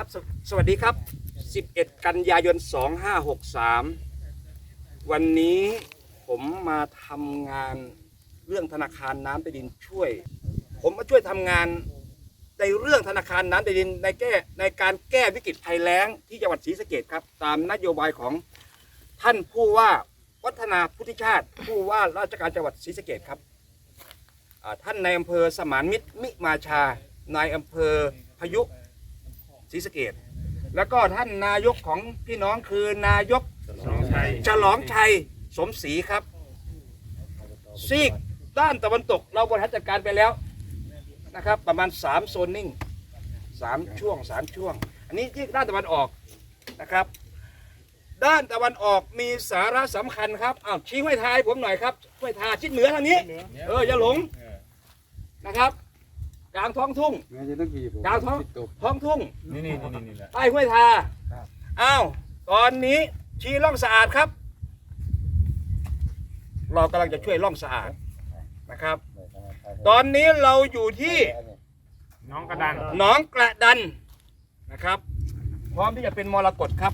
ครับสสวัสดีครับ 11 กันยายน 2563 วันนี้ผมมาทำงานเรื่องธนาคารน้ำใต้ดินช่วย ผมมาช่วยทำงานในเรื่องธนาคารน้ำใต้ดินในแก้ในการแก้วิกฤตภัยแล้งที่จังหวัดศรีสะเกดครับ ตามนโยบายของท่านผู้ว่าวัฒนาพุทธิชาติ ผู้ว่าราชการจังหวัดศรีสะเกดครับอ่าท่านในายอำเภอสมานมิตรมิมาชานายอำเภอพยุ ศรีสะเกดแล้วก็ท่านนายกของพี่น้องคือนายกฉลองชัยสมศรีครับ ซีกด้านตะวันตกเราบริหารจัดการไปแล้วนะครับ ประมาณ 3 โซนนิ่ง3ช่วง 3 ช่วง อันนี้ที่ด้านตะวันออกนะครับ ด้านตะวันออกมีสาระสำคัญครับอ้าวชี้ห้วยทายผมหน่อยครับห้วยทาชิดเหนือทางนี้ เอออย่าหลงนะครับ กลางท้องทุ่ง แม่จะต้องกี่ผมดาวท้อง ติดตกท้องทุ่งนี่นี่นี่นี่แหละใต้ห้วยทาครับอ้าวตอนนี้ชี้ร่องสะอาดครับ เรากำลังจะช่วยร่องสะอาดนะครับ ตอนนี้เราอยู่ที่น้องกระดันหนองกระดันนะครับ พร้อมที่จะเป็นมรกตครับ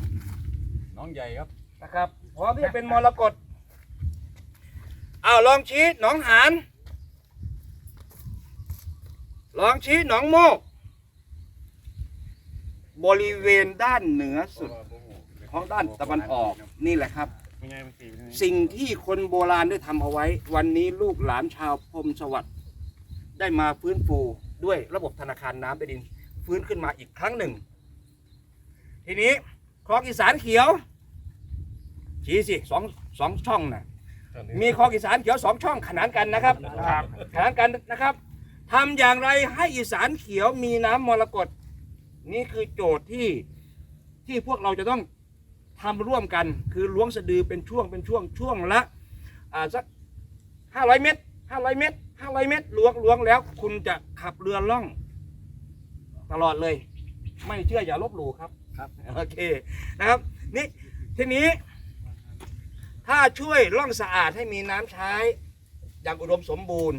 น้องใหญ่ครับนะครับพร้อมที่จะเป็นมรกตอ้าวลองชี้หนองหาน ลองชี้หนองโมก บริเวณด้านเหนือสุดของด้านตะวันออกนี่แหละครับเป็นไงเป็นสีเป็นไงสิ่งที่คนโบราณได้ทำเอาไว้ วันนี้ลูกหลานชาวพรหมสวัสดิ์ได้มาฟื้นฟูด้วยระบบธนาคารน้ำใต้ดิน ฟื้นขึ้นมาอีกครั้งหนึ่ง ทีนี้คลองอีสานเขียว ชี้สิสองสองช่องนะมีคลองอีสานเขียวสองช่องขนานกันนะครับครับขนานกันนะครับ ทำอย่างไรให้อีสานเขียวมีน้ำมรกตนี่คือโจทย์ที่ที่พวกเราจะต้องทำร่วมกัน คือล้วงสะดือเป็นช่วงเป็นช่วงช่วงละอ่าสักห้าร้อยเมตรห้าร้อยเมตรห้าร้อยเมตรล้วงล้วงแล้ว คุณจะขับเรือล่อง ตลอดเลย ไม่เชื่ออย่าลบหลู่ครับครับโอเคนะครับนี่ทีนี้ ถ้าช่วยล่องสะอาดให้มีน้ำใช้อย่างอุดมสมบูรณ์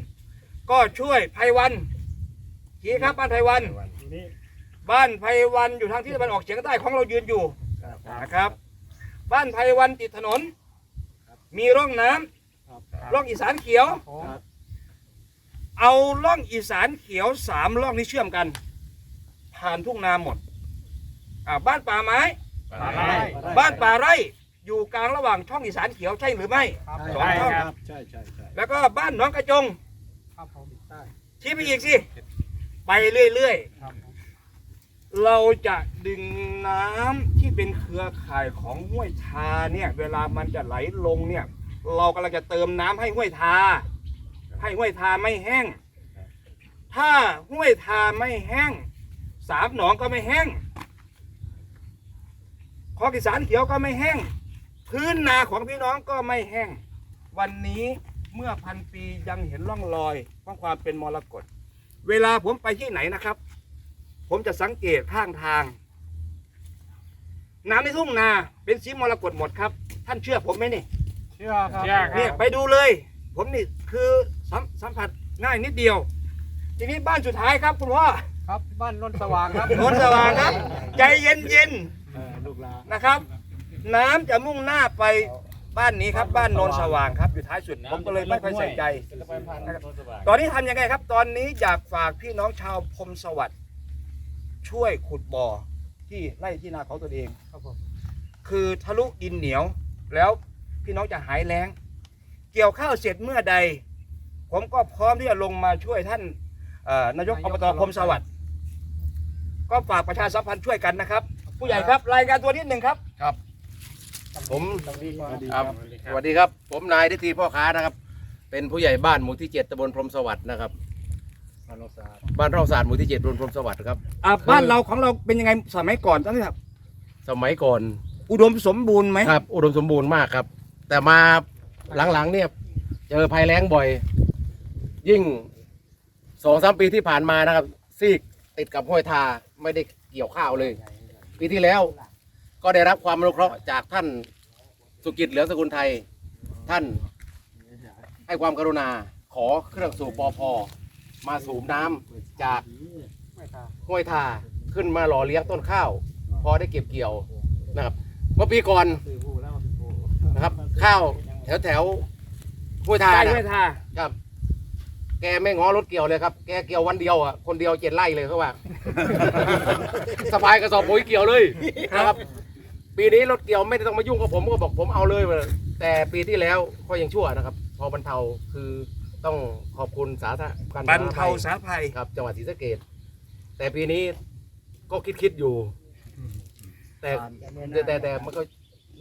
ก็ช่วยไพวันชี้ครับบ้านไพวันนี่บ้านไพวันอยู่ทางทิศตะวันออกเฉียงใต้ของเรายืนอยู่นะครับ บ้านไพวันติดถนน มีร่องน้ำร่องอีสานเขียว เอาร่องอีสานเขียวสามร่องนี้เชื่อมกัน ผ่านทุ่งนาหมดอ่าบ้านป่าไม้ปลาไล่บ้านป่าไร่อยู่กลางระหว่างช่องอีสานเขียวใช่หรือไม่สองช่องครับใช่ใช่ใช่แล้วก็บ้านหนองกระจง ครับผมใช่ชี้ไปอีกสิ ไปเรื่อยๆเราจะดึงน้ำที่เป็นเครือข่ายของห้วยทาเนี่ย เวลามันจะไหลลงเนี่ย เรากำลังจะเติมน้ำให้ห้วยทา ให้ห้วยทาไม่แห้ง ถ้าห้วยทาไม่แห้ง สามหนองก็ไม่แห้งคลองอีสานเขียวก็ไม่แห้ง พื้นนาของพี่น้องก็ไม่แห้ง วันนี้ เมื่อพันปียังเห็นร่องรอยของความเป็นมรกตเวลาผมไปที่ไหนนะครับ ผมจะสังเกตข้างทาง น้ำในทุ่งนาเป็นสีมรกตหมดครับ ท่านเชื่อผมไหมนี่เชื่อครับเชื่อคเนี่ยรับไปดูเลย ผมนี่คือสัมสัมผัสง่ายนิดเดียว ทีนี้บ้านสุดท้ายครับคุณพ่อครับบ้านนนท์สว่างครับโนนสว่างครับ ใจเย็นเย็นเออลูกหลานๆนะครับ น้ำจะมุ่งหน้าไป บ้านนี้ครับบ้านโนนสว่างครับอยู่ท้ายสุดผมก็เลยไม่ค่อยใส่ใจ ตอนนี้ทำยังไงครับ ตอนนี้อยากฝากพี่น้องชาวพรหมสวัสดิ์ช่วยขุดบ่อที่ไร่ที่นาของตัวเองครับผมคือทะลุดินเหนียวแล้วพี่น้องจะหายแล้ง เกี่ยวข้าวเสร็จเมื่อใด ผมก็พร้อมที่จะลงมาช่วยท่านเอ่อนายกอบตพรหมสวัสดิ์ก็ฝากประชาสัมพันธ์ช่วยกันนะครับ ผู้ใหญ่ครับรายงานตัวนิดหนึ่งครับผมสวัสดีครับ ครับสวัสดีครับ ผมนายทิตีพ่อค้านะครับ เป็นผู้ใหญ่บ้านหมู่ที่เจ็ดตำบลพรหมสวัสดิ์นะครับมนุษย์ศาสตร์บ้านร่องสารหมู่ที่เจ็ดตำบลพรหมสวัสดิ์ครับ อ่าบ้านเราของเราเป็นยังไงสมัยก่อนตั้งแต่ครับสมัยก่อนอุดมสมบูรณ์ไหมครับ อุดมสมบูรณ์มากครับ แต่มาหลังๆเนี่ยเจอภัยแล้งบ่อย ยิ่งสองสามปีที่ผ่านมานะครับ ซีกติดกับห้วยทาไม่ได้เกี่ยวข้าวเลย ปีที่แล้ว ก็ได้รับความอนุเคราะห์จากท่านสุกิจเหลืองสกุลไทย ท่านให้ความกรุณาขอเครื่องสูบปอพอมาสูบน้ำจากไม่ทาห้วยทาขึ้นมาหล่อเลี้ยงต้นข้าว พอได้เก็บเกี่ยวนะครับเมื่อปีก่อนสื่อผู้แล้วมาเป็นผู้นะครับข้าวแถวแถวห้วยทาใช่นะไม่ทาครับ แกไม่ง้อรถเกี่ยวเลยครับ แกเกี่ยววันเดียวอะ คนเดียวเจ็ดไร่เลยเขาว่า สบายกระสอบปุ๋ยเกี่ยวเลยนะครับ ปีนี้รถเกี่ยวไม่ได้ต้องมายุ่งกับผมก็บอกผมเอาเลย แต่ปีที่แล้วก็ยังชั่วนะครับ พอบรรเทาคือต้องขอบคุณสาธารณการบรรเทาสาธารณภัยครับจังหวัดศรีสะเกดแต่ปีนี้ก็คิดคิดๆอยู่แต่แต่แต่แต่มันก็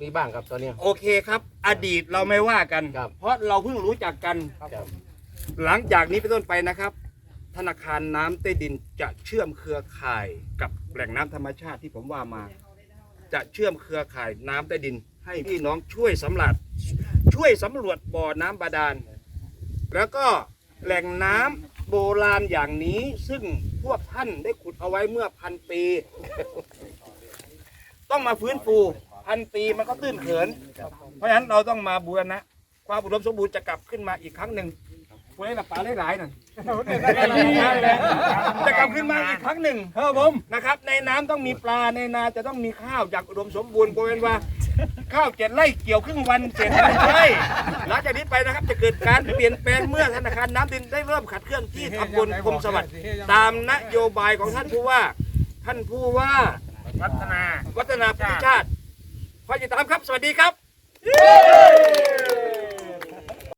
มีบ้างครับตอนเนี้ยโอเคครับ อดีตเราไม่ว่ากันครับเพราะเราเพิ่งรู้จักกันครับหลังจากนี้เป็นต้นไปนะครับ ธนาคารน้ำใต้ดินจะเชื่อมเครือข่ายกับแหล่งน้ำธรรมชาติที่ผมว่ามา จะเชื่อมเครือข่ายน้ำใต้ดิน ให้พี่น้องช่วยสำรวจช่วยสำรวจบ่อน้ำบาดาล แล้วก็แหล่งน้ำโบราณอย่างนี้ซึ่งพวกท่านได้ขุดเอาไว้เมื่อพันปี ต้องมาฟื้นฟูพันปีมันก็ตื้นเขิน เพราะฉะนั้นเราต้องมาบูรณะ ความอุดมสมบูรณ์จะกลับขึ้นมาอีกครั้งหนึ่ง คุณได้หลับปลาหลายๆนั่นจะกลับขึ้นมาอีกครั้งหนึ่งครับผมนะครับ ในน้ำต้องมีปลาในนาจะต้องมีข้าวจากอุดมสมบูรณ์บริเวณว่า ข้าวเจ็ดไร่เกี่ยวครึ่งวันเสร็จไม่ใช่หลังจากนี้ไปนะครับจะเกิดการเปลี่ยนแปลงเมื่อธนาคารน้ำดินได้เริ่มขัดเคลื่อนที่ตำบลคมสวัสดิ์ตามนโยบายของท่านผู้ว่า ท่านผู้ว่าพัฒนาวัฒนาพิชาติคอยติดตามครับ สวัสดีครับ